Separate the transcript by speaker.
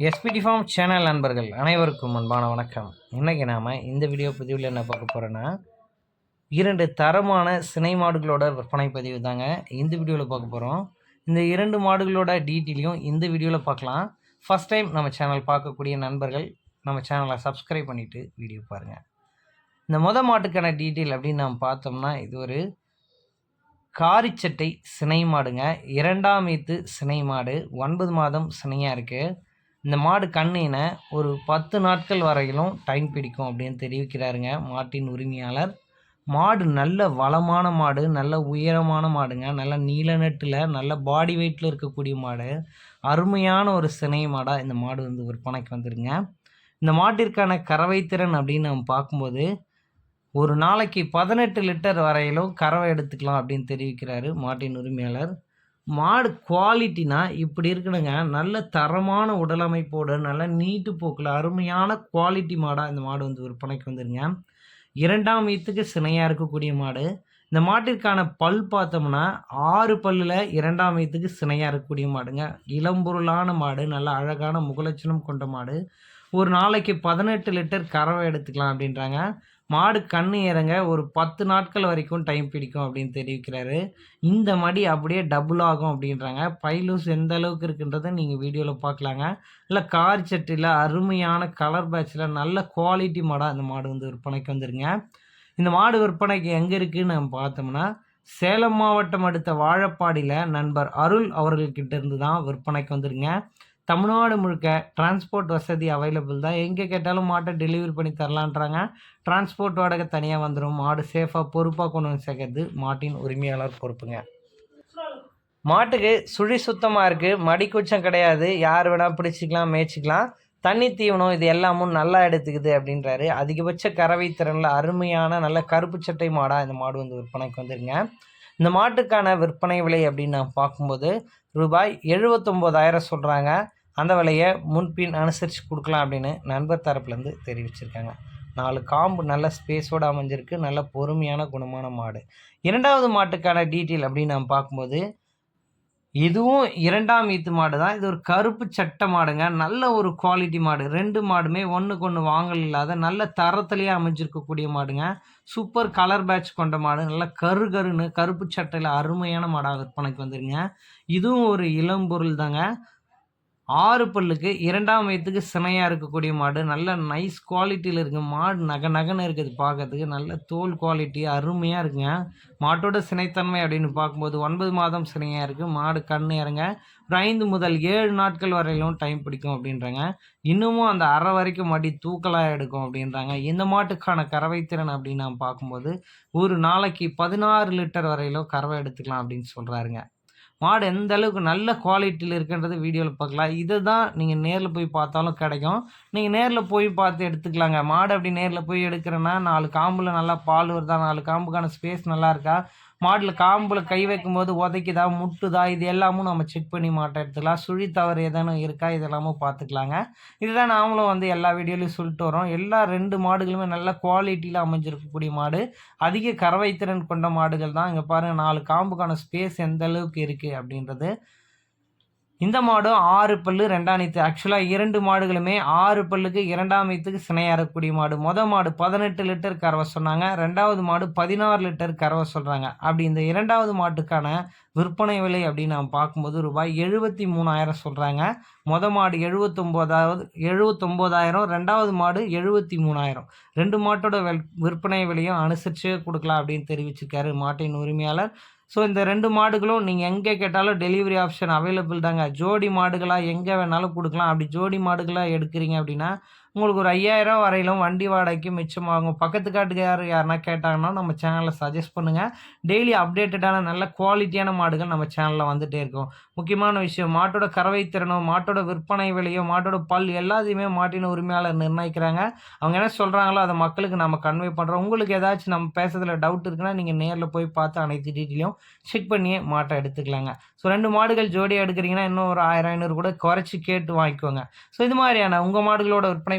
Speaker 1: SPD form channel நண்பர்கள் அனைவருக்கும் அன்பான வணக்கம். இன்றைக்கி நாம் இந்த வீடியோ பதிவில் என்ன பார்க்க போகிறோன்னா இரண்டு தரமான சினை மாடுகளோட விற்பனை பதிவு தாங்க இந்த வீடியோவில் பார்க்க போகிறோம் இந்த இரண்டு மாடுகளோட டீட்டெயிலையும் இந்த வீடியோவில் பார்க்கலாம். ஃபஸ்ட் டைம் நம்ம சேனல் பார்க்கக்கூடிய நண்பர்கள் நம்ம சேனலை சப்ஸ்கிரைப் பண்ணிவிட்டு வீடியோ பாருங்கள் இந்த மொத மாட்டுக்கான டீட்டெயில் அப்படின்னு நாம் பார்த்தோம்னா இது ஒரு காரிச்சட்டை சினை மாடுங்க. இரண்டாம் ஈத்து சினை மாடு. ஒன்பது மாதம் சினையாக இருக்குது இந்த மாடு கண்ணின ஒரு பத்து நாட்கள் வரையிலும் டைம் பிடிக்கும் அப்படின்னு தெரிவிக்கிறாருங்க மாட்டின் உரிமையாளர். மாடு நல்ல வளமான மாடு நல்ல உயரமான மாடுங்க. நல்ல நீல நெட்டில் நல்ல பாடி வெயிட்டில் இருக்கக்கூடிய மாடு. அருமையான ஒரு சினை மாடாக இந்த மாடு வந்து விற்பனைக்கு வந்துருங்க. இந்த மாட்டிற்கான கறவை திறன் அப்படின்னு நம்ம பார்க்கும்போது ஒரு நாளைக்கு பதினெட்டு லிட்டர் வரையிலும் கறவை எடுத்துக்கலாம் அப்படின்னு தெரிவிக்கிறாரு மாட்டின் உரிமையாளர். மாடு குவாலிட்டினா இப்படி இருக்கணுங்க. நல்ல தரமான உடலமைப்போடு நல்ல நீட்டு போக்கில் அருமையான குவாலிட்டி மாடாக இந்த மாடு வந்து விற்பனைக்கு வந்துருங்க. இரண்டாம் வீத்துக்கு சினையாக இருக்கக்கூடிய மாடு. இந்த மாட்டிற்கான பல் பார்த்தோம்னா ஆறு பல்லில் இரண்டாம் வயதுக்கு சினையாக இருக்கக்கூடிய மாடுங்க. இளம்பொருளான மாடு நல்ல அழகான முகலட்சணம் கொண்ட மாடு. ஒரு நாளைக்கு பதினெட்டு லிட்டர் கறவை எடுத்துக்கலாம் அப்படின்றாங்க. மாடு கண்ணு இறங்க ஒரு பத்து நாட்கள் வரைக்கும் டைம் பிடிக்கும் அப்படின்னு தெரிவிக்கிறாரு. இந்த மடி அப்படியே டபுள் ஆகும் அப்படின்றாங்க. பைலூஸ் எந்த அளவுக்கு இருக்குன்றதை நீங்கள் வீடியோவில் பார்க்கலாங்க. இல்லை கார் சட்டியில் அருமையான கலர் பேட்சில் நல்ல குவாலிட்டி மாடாக அந்த மாடு வந்து விற்பனைக்கு வந்துருங்க. இந்த மாடு விற்பனைக்கு எங்கே இருக்குதுன்னு நம்ம பார்த்தோம்னா சேலம் மாவட்டம் அடுத்த வாழப்பாடியில் நண்பர் அருள் அவர்கள்கிட்ட இருந்து தான் விற்பனைக்கு வந்துருங்க. தமிழ்நாடு முழுக்க டிரான்ஸ்போர்ட் வசதி அவைலபிள் தான். எங்கே கேட்டாலும் மாட்டை டெலிவரி பண்ணி தரலான்றாங்க. டிரான்ஸ்போர்ட் வாடகை தனியாக வந்துடும் மாடு சேஃபாக பொறுப்பாக கொண்டு வந்து சேர்க்கறது மாட்டின் உரிமையாளர் பொறுப்புங்க. மாட்டுக்கு சுழி சுத்தமாக இருக்குது மடிக்குச்சம் கிடையாது. யார் வேணால் பிடிச்சிக்கலாம் மேய்ச்சிக்கலாம். தண்ணி தீவனம் இது எல்லாமும் நல்லா எடுத்துக்குது அப்படின்றாரு. அதிகபட்ச கறவை திறனில் அருமையான நல்ல கருப்பு சட்டை மாடாக இந்த மாடு வந்து விற்பனைக்கு வந்துருங்க. இந்த மாட்டுக்கான விற்பனை விலை அப்படின்னு நான் பார்க்கும்போது ரூபாய் எழுபத்தொம்போதாயிரம் சொல்கிறாங்க அந்த விலையை முன்பின் அனுசரித்து கொடுக்கலாம் அப்படின்னு நண்பர் தரப்புலேருந்து தெரிவிச்சிருக்காங்க. நாலு காம்பு நல்ல ஸ்பேஸோடு அமைஞ்சிருக்கு. நல்ல பொறுமையான குணமான மாடு. இரண்டாவது மாட்டுக்கான டீட்டெயில் அப்படின்னு நான் பார்க்கும்போது இதுவும் இரண்டாம் ஈத்து மாடு தான். இது ஒரு கருப்பு சட்டை மாடுங்க. நல்ல ஒரு குவாலிட்டி மாடு. ரெண்டு மாடுமே ஒன்றுக்கு ஒன்று வாங்கல் இல்லாத நல்ல தரத்துலேயே அமைஞ்சிருக்கக்கூடிய மாடுங்க. சூப்பர் கலர் பேட்ச் கொண்ட மாடு. நல்ல கரு கருன்னு கருப்பு சட்டையில் அருமையான மாடாக விற்பனைக்கு வந்துருங்க இதுவும் ஒரு இளம்பொருள் தாங்க. ஆறு பல்லுக்கு இரண்டாம் வயதுக்கு சினையாக இருக்கக்கூடிய மாடு நல்ல நைஸ் குவாலிட்டியில் இருக்குது மாடு நக நகன்னு இருக்குது பார்க்கறதுக்கு. நல்ல தோல் குவாலிட்டி அருமையாக இருக்குங்க. மாட்டோட சினைத்தன்மை அப்படின்னு பார்க்கும்போது ஒன்பது மாதம் சினையாக இருக்குது மாடு கண் இறங்க ஒரு ஐந்து முதல் ஏழு நாட்கள் வரையிலும் டைம் பிடிக்கும் அப்படின்றாங்க. இன்னமும் அந்த அரை வரைக்கும் மாட்டி தூக்கலாக எடுக்கும் அப்படின்றாங்க. இந்த மாட்டுக்கான கறவை திறன் அப்படின்னு நான் பார்க்கும்போது ஒரு நாளைக்கு பதினாறு லிட்டர் வரையிலும் கறவை எடுத்துக்கலாம் அப்படின்னு சொல்கிறாருங்க மாடு எந்த அளவுக்கு நல்ல குவாலிட்டியில் இருக்குன்றது வீடியோவில் பார்க்கலாம். இதை தான் நீங்கள் நேரில் போய் பார்த்தாலும் கிடைக்கும். நீங்கள் நேரில் போய் பார்த்து எடுத்துக்கலாங்க. மாடு அப்படி நேரில் போய் எடுக்கிறேன்னா நாலு காம்பில் நல்லா பால் வருதா? நாலு காம்புக்கான ஸ்பேஸ் நல்லா இருக்கா? மாட்டில் காம்பில் கை வைக்கும்போது உதைக்குதா முட்டுதா இது எல்லாமும் நம்ம செக் பண்ணி மாட்டை எடுத்துக்கலாம். சுழி தவறு எதனும் இருக்கா இதெல்லாமும் பார்த்துக்கலாங்க. இதுதான் நாமளும் வந்து எல்லா வீடியோலையும் சொல்லிட்டு வரோம். எல்லா ரெண்டு மாடுகளுமே நல்ல குவாலிட்டியில் அமைஞ்சிருக்கக்கூடிய மாடு. அதிக கறவை திறன் கொண்ட மாடுகள் தான். இங்கே பாருங்கள் நாலு காம்புக்கான ஸ்பேஸ் எந்த அளவுக்கு இருக்குது அப்படின்றது. இந்த மாடும் ஆறு பல்லு ரெண்டாம் நீத்து. ஆக்சுவலாக இரண்டு மாடுகளுமே ஆறு பல்லுக்கு இரண்டாம் நீத்துக்கு சினையாறக்கூடிய மாடு. மொதல் மாடு பதினெட்டு லிட்டர் கறவை சொன்னாங்க. ரெண்டாவது மாடு பதினாறு லிட்டர் கறவை சொல்கிறாங்க அப்படி இந்த இரண்டாவது மாட்டுக்கான விற்பனை விலை அப்படின்னு நாம் பார்க்கும்போது ரூபாய் எழுபத்தி மூணாயிரம் சொல்கிறாங்க மொதல் மாடு எழுபத்தொம்போதாவது எழுபத்தொம்போதாயிரம். ரெண்டாவது மாடு எழுபத்தி மூணாயிரம். ரெண்டு மாட்டோட விற்பனை விலையும் அனுசரித்து கொடுக்கலாம் அப்படின்னு தெரிவிச்சிருக்காரு மாட்டின் உரிமையாளர் ஸோ இந்த ரெண்டு மாடுகளும் நீங்கள் எங்கே கேட்டாலும் டெலிவரி ஆப்ஷன் அவைலபிள் தாங்க. ஜோடி மாடுகளாக எங்கே வேணாலும் கொடுக்கலாம். அப்படி ஜோடி மாடுகளாக எடுக்கிறீங்க அப்படின்னா உங்களுக்கு ஒரு ஐயாயிரம் வரையிலும் வண்டி வாடகைக்கு மிச்சமாகும். பக்கத்து காட்டுக்காரர் யாருன்னா கேட்டாங்கன்னா நம்ம சேனலில் சஜஸ்ட் பண்ணுங்கள் டெய்லி அப்டேட்டடான நல்ல குவாலிட்டியான மாடுகள் நம்ம சேனலில் வந்துகிட்டே இருக்கும். முக்கியமான விஷயம் மாட்டோட கறவை திறனோ மாட்டோட விற்பனை விலையோ மாட்டோட பல் எல்லாத்தையுமே மாட்டின உரிமையாளர் நிர்ணயிக்கிறாங்க. அவங்க என்ன சொல்கிறாங்களோ அதை மக்களுக்கு நம்ம கன்வே பண்ணுறோம் உங்களுக்கு ஏதாச்சும் நம்ம பேசுறதுல டவுட் இருக்குன்னா நீங்கள் நேரில் போய் பார்த்து அனைத்து டீட்டெயிலையும் செக் பண்ணியே மாட்டை எடுத்துக்கலாங்க. ஸோ ரெண்டு மாடுகள் ஜோடியாக எடுக்கிறீங்கன்னா இன்னும் ஒரு ஆயிரம் ஐநூறு கூட குறைச்சி கேட்டு வாங்கிக்கோங்க. ஸோ இது மாதிரியான உங்கள் மாடுகளோட விற்பனை